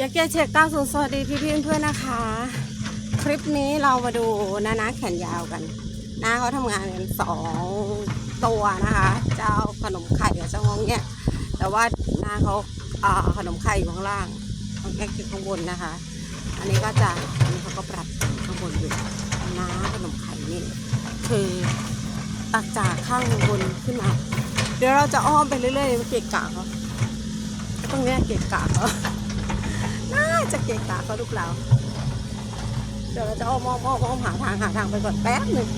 ยากจะเช็ค90สวัสดีพี่พี่ๆเพื่อนนะคะ คลิปนี้เรามาดูนานาแขนยาวกันนาเขาทำงานกันสองตัวนะคะ เจ้าขนมไข่กับเจ้างองเนี่ยแต่ว่านาเขาอ่าขนมไข่อยู่ข้างล่างของแกคือข้างบนนะคะ อันนี้ก็จะอันนี้เขาก็ปรับข้างบนอยู่น้าขนมไข่นี่คือตักจากข้างบนขึ้นมา เดี๋ยวเราจะอ้อมไปเรื่อยๆเกะกะเขาตรงเนี้ยเกะกะเขา น่าจะเกะกะเขาลูกเราเดี๋ยวเราจะอ้อมอ้อมอ้อมอ้อมหาทางหาทางไปก่อนแป๊บหนึ่ง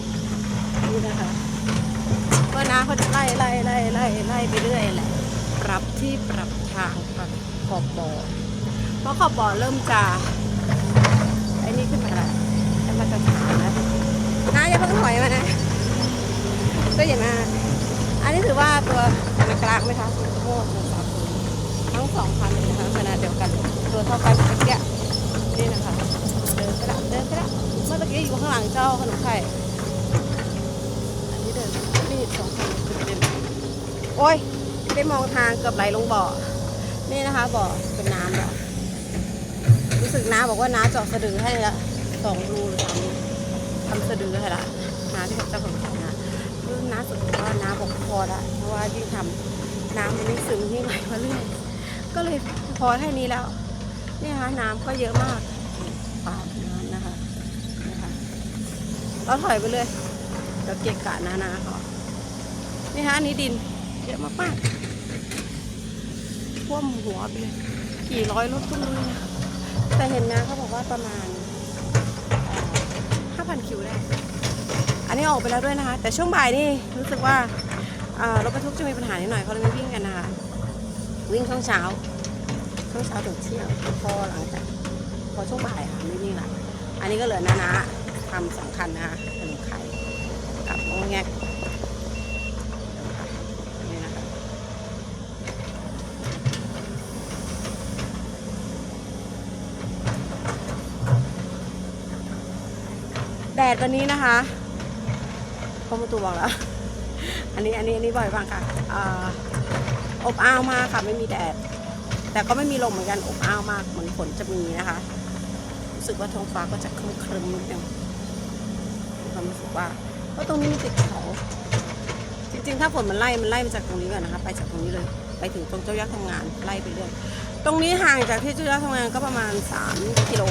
นี่นะคะก็นะเขาจะไล่ไล่ไล่ไล่ไล่ไปเรื่อยแหละปรับที่ปรับทางปรับขอบบ่อเพราะขอบบ่อเริ่มจะไอ้นี่ขึ้นมาแล้วไอ้มาตรฐานแล้วนะอย่าเพิ่งถอยมานะก็อย่ามาอันนี้ถือว่าตัวกลางไหมคะโม่ตัวสามตัวทั้งสองพันเลยนะคะขนาดเดียวกัน ตัวเท่ากันเมื่อกี้นี่นะคะ เดินไปละเดินไปละเมื่อกี้อยู่ข้างหลังเจ้าขนมไข่ อันนี้เดินนี่สองคนเดินโอ้ยได้มองทางเกือบไหลลงบ่อ นี่นะคะบ่อเป็นน้ำแล้วรู้สึกน้าบอกว่าน้าเจาะสะดือให้ละสองรูหรือสามรูทำสะดือให้ละน้าที่เขาเจ้าขนมไข่นะรุ่นน้าสุดว่าน้าบอกพอละเพราะว่ายิ่งทำน้ำมันยิ่งซึมยิ่งไหลมาเรื่อยก็เลยพอแค่นี้แล้ว นี่นะคะน้ำก็เยอะมากปาดน้ำนะคะนะคะเราถอยไปเลยเราเกะกะนานาเขานี่ฮะอันนี้ดินเยอะมากๆท่วมหัวไปเลยกี่ร้อยรถก็ไม่รู้นะแต่เห็นนะเขาบอกว่าประมาณห้าพันคิวได้อันนี้ออกไปแล้วด้วยนะคะ แต่ช่วงบ่ายนี่รู้สึกว่ารถบรรทุกจะมีปัญหานิดหน่อยเขาเลยไม่วิ่งกันนะคะวิ่งช่วงเช้า ช่วงเช้าถึงเที่ยงพอหลังจากพอช่วงบ่ายค่ะไม่วิ่งละอันนี้ก็เหลือนานะทำสองคันนะคะขนมไข่กับโอ้แงกนี่นะคะแดดวันนี้นะคะพอมาตูบอกแล้ว อันนี้อันนี้อันนี้บ่อยบ้างค่ะออบอ้าวมากค่ะไม่มีแดด แต่ก็ไม่มีลมเหมือนกันอบอ้าวมากเหมือนฝนจะมีนะคะรู้สึกว่าท้องฟ้าก็จะครึมครึมๆนิดนึงมีความรู้สึกว่าเพราะตรงนี้มีติดเขาจริงๆ ถ้าฝนมันไล่มันไล่มาจากตรงนี้ก่อนนะคะ ไปจากตรงนี้เลย ไปถึงตรงเจ้ายักษ์ทำงานไล่ไปเรื่อยตรงนี้ห่างจากที่เจ้ายักษ์ทำงานก็ประมาณ3กิโล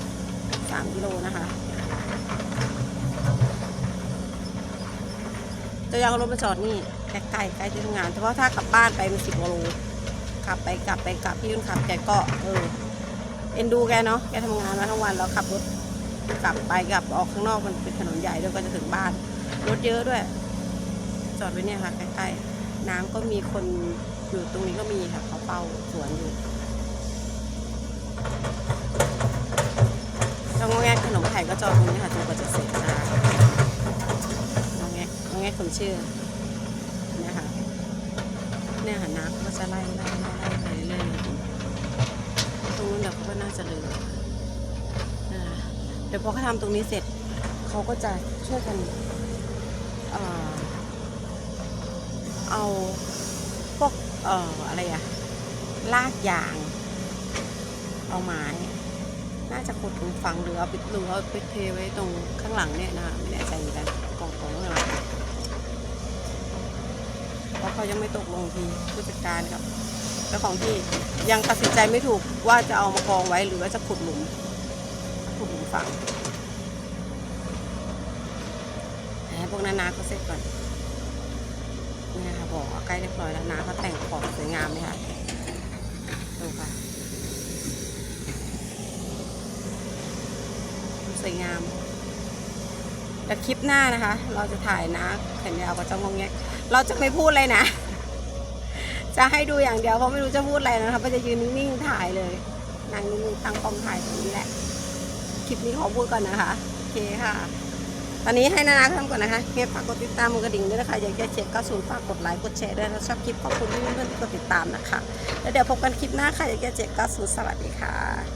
3กิโลนะคะเจ้ายักษ์เอารถมาจอดนี่ใกล้ใกล้ที่ทำงานเฉพาะถ้ากลับบ้านไปมันสิบกิโล ขับไปกลับไปกลับพี่ยุ่นขับแกก็เออเอ็นดูแกเนาะแกทำงานมาทั้งวันแล้วขับรถกลับไปกลับออกข้างนอกมันเป็นถนนใหญ่ด้วยก็จะถึงบ้านรถเยอะด้วย จอดไว้เนี่ยค่ะใกล้ๆน้ำก็มีคนอยู่ตรงนี้ก็มีค่ะเขาเป้าสวนอยู่แล้วงแงขนมไข่ก็จอดตรงนี้ค่ะจนกว่าจะเสร็จนะคะงแงงอแงคนชื่อนะคะ เนี่ยค่ะน้ำก็จะไล่ไล่ไล่ไล่ไปเรื่อยๆตรงนู้นเดี๋ยวเขาก็น่าจะเหลือเดี๋ยวพอเขาทำตรงนี้เสร็จเขาก็จะช่วยกันเอาพวกเอ่ออะไรอะลากยาง เอาไม้น่าจะขุดฝังหรือเอาไปหรือเอาไปเทไว้ตรงข้างหลังเนี่ยนะคะไม่แน่ใจเหมือนกันกองของข้างหลัง เขายังไม่ตกลงทีผู้จัดการกับเจ้าของที่ยังตัดสินใจไม่ถูกว่าจะเอามากองไว้หรือว่าจะขุดหลุมขุดหลุมฝังให้พวกนานาเขาเสร็จก่อนนี่ค่ะบอกว่าใกล้เรียบร้อยแล้วนาเขาแต่งขอบสวยงามไหมคะดูค่ะสวยงาม แต่คลิปหน้านะคะ เราจะถ่ายนะแขนยาวกับเจ้างงแงกเราจะไม่พูดเลยนะ จะให้ดูอย่างเดียวเพราะไม่รู้จะพูดอะไรนะคะก็จะยืนนิ่งๆถ่ายเลยนั่งนิ่งๆตั้งกล้องถ่ายตรงนี้แหละคลิปนี้ขอพูดก่อนนะคะโอเคค่ะ ตอนนี้ให้นานาทำก่อนนะคะเงี้ยฝากกดติดตามกระดิ่งด้วยนะคะอยากจะเช็คก็ศูนย์ฝากกดไลค์กดแชร์ด้วยถ้าชอบคลิปขอบคุณที่เพื่อนๆที่กดติดตามนะคะแล้วเดี๋ยวพบกันคลิปหน้าค่ะอยากจะเช็คก็ศูนย์สวัสดีค่ะ